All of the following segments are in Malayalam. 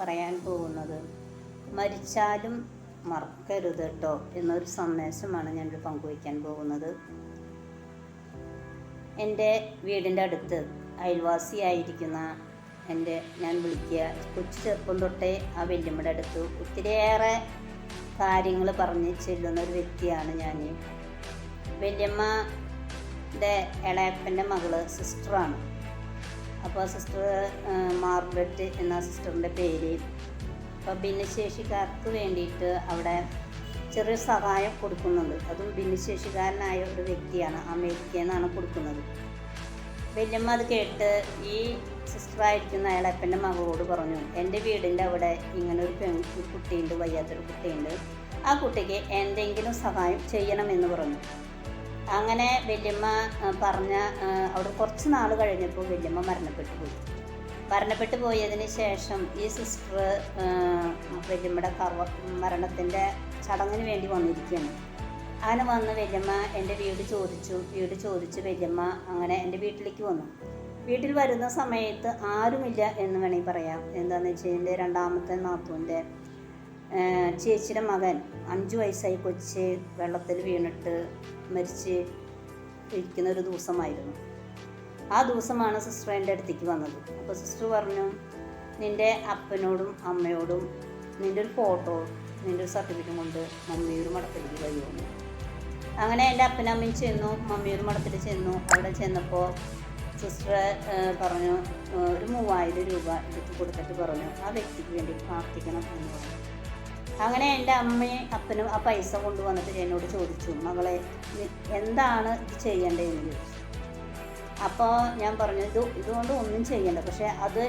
പറയാൻ പോകുന്നത് മരിച്ചാലും മറക്കരുത് കേട്ടോ എന്നൊരു സന്ദേശമാണ് ഞാനിവിടെ പങ്കുവയ്ക്കാൻ പോകുന്നത്. എന്റെ വീടിന്റെ അടുത്ത് അയൽവാസിയായിരിക്കുന്ന എന്റെ ഞാൻ വിളിക്കുക. കൊച്ചു ചെറുപ്പം തൊട്ടേ ആ വല്യമ്മയുടെ അടുത്ത് ഒത്തിരിയേറെ കാര്യങ്ങൾ പറഞ്ഞ് ചെല്ലുന്ന ഒരു വ്യക്തിയാണ് ഞാൻ വല്യമ്മയുടെ ഇളയപ്പന്റെ മകൾ സിസ്റ്ററാണ്. അപ്പോൾ സിസ്റ്റർ മാർഗരറ്റ് എന്ന സിസ്റ്ററിന്റെ പേര്. അപ്പോൾ ഭിന്നശേഷിക്കാർക്ക് വേണ്ടിയിട്ട് അവിടെ ചെറിയ സഹായം കൊടുക്കുന്നുണ്ട്. അതും ഭിന്നശേഷിക്കാരനായ ഒരു വ്യക്തിയാണ് അമേരിക്കയെന്നാണ് കൊടുക്കുന്നത്. വല്യമ്മ അത് കേട്ട് ഈ സിസ്റ്ററായിരിക്കുന്ന അയാളപ്പന്റെ മകളോട് പറഞ്ഞു എന്റെ വീടിന്റെ അവിടെ ഇങ്ങനെ ഒരു പെൺ കുട്ടിയുണ്ട് വയ്യാത്തൊരു കുട്ടിയുണ്ട്. ആ കുട്ടിക്ക് എന്തെങ്കിലും സഹായം ചെയ്യണമെന്ന് പറഞ്ഞു. അങ്ങനെ വല്യമ്മ പറഞ്ഞ അവിടെ കുറച്ച് നാൾ കഴിഞ്ഞപ്പോൾ വല്യമ്മ മരണപ്പെട്ടു പോയി. മരണപ്പെട്ടു പോയതിന് ശേഷം ഈ സിസ്റ്റർ വല്യമ്മയുടെ കർവ മരണത്തിന്റെ ചടങ്ങിന് വേണ്ടി വന്നിരിക്കുകയാണ്. അങ്ങനെ വന്ന് വല്യമ്മ എന്റെ വീട് ചോദിച്ചു. വീട് ചോദിച്ച് വല്യമ്മ അങ്ങനെ എന്റെ വീട്ടിലേക്ക് വന്നു. വീട്ടിൽ വരുന്ന സമയത്ത് ആരുമില്ല എന്ന് വേണമെങ്കിൽ പറയാം. എന്താണെന്ന് വെച്ചാൽ എന്റെ രണ്ടാമത്തെ നാത്തൂന്റെ ചേച്ചിയുടെ മകൻ അഞ്ചു വയസ്സായി കൊച്ച് വെള്ളത്തിൽ വീണിട്ട് മരിച്ച് ഇരിക്കുന്ന ഒരു ദിവസമായിരുന്നു. ആ ദിവസമാണ് സിസ്റ്റർ എന്റെ അടുത്തേക്ക് വന്നത്. അപ്പോൾ സിസ്റ്റർ പറഞ്ഞു നിന്റെ അപ്പനോടും അമ്മയോടും നിന്റെ ഒരു ഫോട്ടോ നിന്റെ ഒരു സർട്ടിഫിക്കറ്റും കൊണ്ട് മമ്മിയൊരു മടത്തിലേക്ക് വരുമെന്ന് അങ്ങനെ എന്റെ അപ്പനമ്മയും ചെന്നു മമ്മിയൊരു മടത്തിൽ ചെന്നു. അവിടെ ചെന്നപ്പോൾ സിസ്റ്റർ പറഞ്ഞു ഒരു മൂവായിരം രൂപ എടുത്ത് കൊടുത്തിട്ട് പറഞ്ഞു. ആ വ്യക്തിക്ക് വേണ്ടി പ്രാർത്ഥിക്കണം എന്ന് പറഞ്ഞു. അങ്ങനെ എന്റെ അമ്മയും അപ്പനും ആ പൈസ കൊണ്ടുവന്നിട്ട് എന്നോട് ചോദിച്ചു മകളെ എന്താണ് ഇത് ചെയ്യേണ്ടതെന്ന് ചോദിച്ചു. അപ്പോൾ ഞാൻ പറഞ്ഞു ഇത് ഇതുകൊണ്ട് ഒന്നും ചെയ്യണ്ട. പക്ഷേ അത്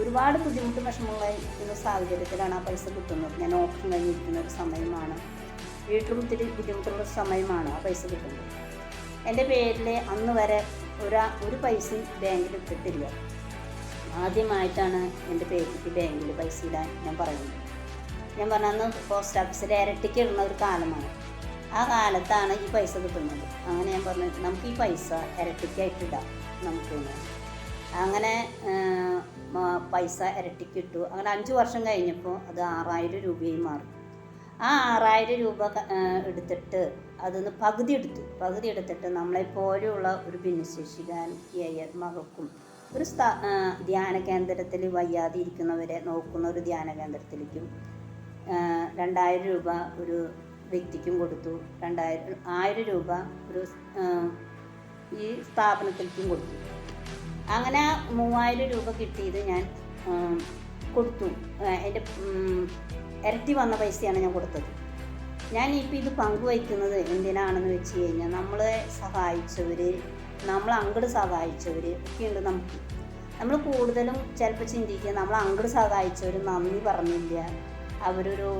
ഒരുപാട് ബുദ്ധിമുട്ടും വിഷമമുള്ള ഇരിക്കുന്ന സാഹചര്യത്തിലാണ് ആ പൈസ കിട്ടുന്നത്. ഞാൻ ഓപ്ഷൻ കഴിഞ്ഞിരിക്കുന്ന ഒരു സമയമാണ്. വീട്ടിലും ഒത്തിരി ബുദ്ധിമുട്ടുള്ള സമയമാണ് ആ പൈസ കിട്ടുന്നത്. എന്റെ പേരിൽ അന്ന് വരെ ഒരാ ഒരു പൈസയും ബാങ്കിൽ ഇട്ടിട്ടില്ല. ആദ്യമായിട്ടാണ് എന്റെ പേരിലേക്ക് ബാങ്കിൽ പൈസ ഇടാൻ ഞാൻ പറയുന്നത്. ഞാൻ പറഞ്ഞ പോസ്റ്റ് ഓഫീസിൽ ഇരട്ടിക്ക് ഇടുന്ന ഒരു കാലമാണ്. ആ കാലത്താണ് ഈ പൈസ കിട്ടുന്നത്. അങ്ങനെ ഞാൻ പറഞ്ഞു നമുക്ക് ഈ പൈസ ഇരട്ടിക്കായിട്ട് ഇടാം നമുക്ക് അങ്ങനെ പൈസ ഇരട്ടിക്ക് ഇട്ടു. അങ്ങനെ അഞ്ച് വർഷം കഴിഞ്ഞപ്പോൾ അത് ആറായിരം രൂപയായി മാറി. ആ ആറായിരം രൂപ എടുത്തിട്ട് അതിന്ന് പകുതി എടുത്തു. പകുതി എടുത്തിട്ട് നമ്മളെ പോലെയുള്ള ഒരു ഭിന്നശേഷിക്കാരിയായ മകൾക്കും ഒരു സ്ഥാ ധ്യാന കേന്ദ്രത്തിൽ വയ്യാതെ ഇരിക്കുന്നവരെ നോക്കുന്ന ഒരു ധ്യാന കേന്ദ്രത്തിലേക്കും രണ്ടായിരം രൂപ ഒരു വ്യക്തിക്കും കൊടുത്തു. രണ്ടായിരം ആയിരം രൂപ ഒരു ഈ സ്ഥാപനത്തിലേക്കും കൊടുത്തു. അങ്ങനെ മൂവായിരം രൂപ കിട്ടിയത് ഞാൻ കൊടുത്തു. എന്റെ ഇരട്ടി വന്ന പൈസയാണ് ഞാൻ കൊടുത്തത്. ഞാൻ ഇപ്പം ഇത് പങ്കുവയ്ക്കുന്നത് എന്തിനാണെന്ന് വെച്ച് കഴിഞ്ഞാൽ നമ്മളെ സഹായിച്ചവർ നമ്മൾ അങ്ങോട്ട് സഹായിച്ചവർ ഒക്കെ ഉണ്ട് നമുക്ക്. നമ്മൾ കൂടുതലും ചിലപ്പോൾ ചിന്തിക്കുക നമ്മൾ അങ്ങോട്ട് സഹായിച്ചവർ നന്ദി പറഞ്ഞില്ല. അവരൊരു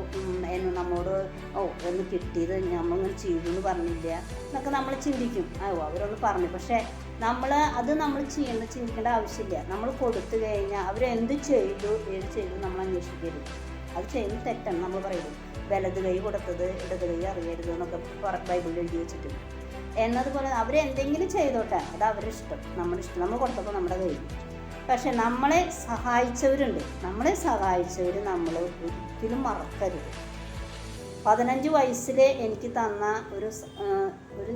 നമ്മോട് ഓ ഒന്ന് കിട്ടിയത് നമ്മളൊന്നും ചെയ്തു പറഞ്ഞില്ല എന്നൊക്കെ നമ്മൾ ചിന്തിക്കും. ഓ അവരൊന്ന് പറഞ്ഞു. പക്ഷേ നമ്മൾ അത് നമ്മൾ ചെയ്യേണ്ട ചിന്തിക്കേണ്ട ആവശ്യമില്ല. നമ്മൾ കൊടുത്തു കഴിഞ്ഞാൽ അവരെന്ത് ചെയ്തു ഏത് ചെയ്തു നമ്മൾ അന്വേഷിക്കരുത്. അത് ചെയ്യുന്ന തെറ്റാണ് നമ്മൾ പറയുന്നത്. വലത് കൈ കൊടുത്തത് ഇടത് കൈ അറിയരുത് എന്നൊക്കെ ബൈബിളിൽ എഴുതി വെച്ചിട്ടുണ്ട് എന്നതുപോലെ അവരെന്തെങ്കിലും ചെയ്തോട്ടെ. അത് അവരുടെ ഇഷ്ടം. നമ്മുടെ ഇഷ്ടം. നമ്മൾ കൊടുത്തപ്പോൾ നമ്മുടെ കയ്യിൽ പക്ഷെ നമ്മളെ സഹായിച്ചവരുണ്ട്. നമ്മളെ സഹായിച്ചവർ നമ്മൾ ഒരിക്കലും മറക്കരുത്. പതിനഞ്ച് വയസ്സിൽ എനിക്ക് തന്ന ഒരു ഒരു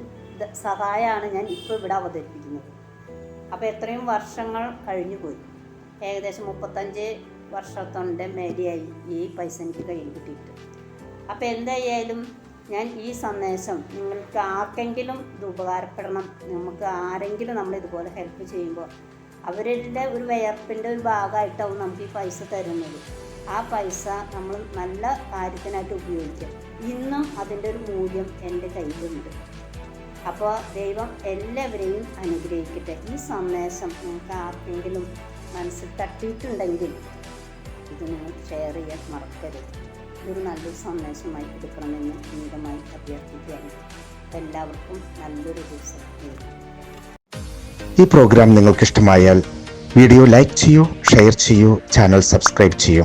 സഹായമാണ് ഞാൻ ഇപ്പോൾ ഇവിടെ അവതരിപ്പിക്കുന്നത്. അപ്പോൾ എത്രയും വർഷങ്ങൾ കഴിഞ്ഞു പോയി. ഏകദേശം മുപ്പത്തഞ്ച് വർഷത്തോണ്ട് മേലെയായി ഈ പൈസ എനിക്ക് കയ്യിൽ കിട്ടിയിട്ട്. അപ്പോൾ എന്തായാലും ഞാൻ ഈ സന്ദേശം നിങ്ങൾക്ക് ആർക്കെങ്കിലും ഇത് ഉപകാരപ്പെടണം നമുക്ക് ആരെങ്കിലും നമ്മൾ ഇതുപോലെ ഹെൽപ്പ് ചെയ്യുമ്പോൾ അവരുടെ ഒരു വിയർപ്പിന്റെ ഒരു ഭാഗമായിട്ടാവും നമുക്ക് ഈ പൈസ തരുന്നത്. ആ പൈസ നമ്മൾ നല്ല കാര്യത്തിനായിട്ട് ഉപയോഗിക്കും. ഇന്നും അതിന്റെ ഒരു മൂല്യം എന്റെ കയ്യിലുണ്ട്. അപ്പോൾ ദൈവം എല്ലാവരെയും അനുഗ്രഹിക്കട്ടെ. ഈ സന്ദേശം നിങ്ങൾക്ക് ആർക്കെങ്കിലും മനസ്സിൽ തട്ടിയിട്ടുണ്ടെങ്കിൽ ഇത് നിങ്ങൾ ഷെയർ ചെയ്യാൻ മറക്കരുത്. ഇതൊരു നല്ലൊരു സന്ദേശമായി എടുക്കണമെന്ന് വിനീതമായി അഭ്യർത്ഥിക്കുകയാണ്. എല്ലാവർക്കും നല്ലൊരു ദിവസം ഈ പ്രോഗ്രാം നിങ്ങൾക്ക് ഇഷ്ടമായാൽ വീഡിയോ ലൈക്ക് ചെയ്യൂ ഷെയർ ചെയ്യൂ ചാനൽ സബ്സ്ക്രൈബ് ചെയ്യൂ.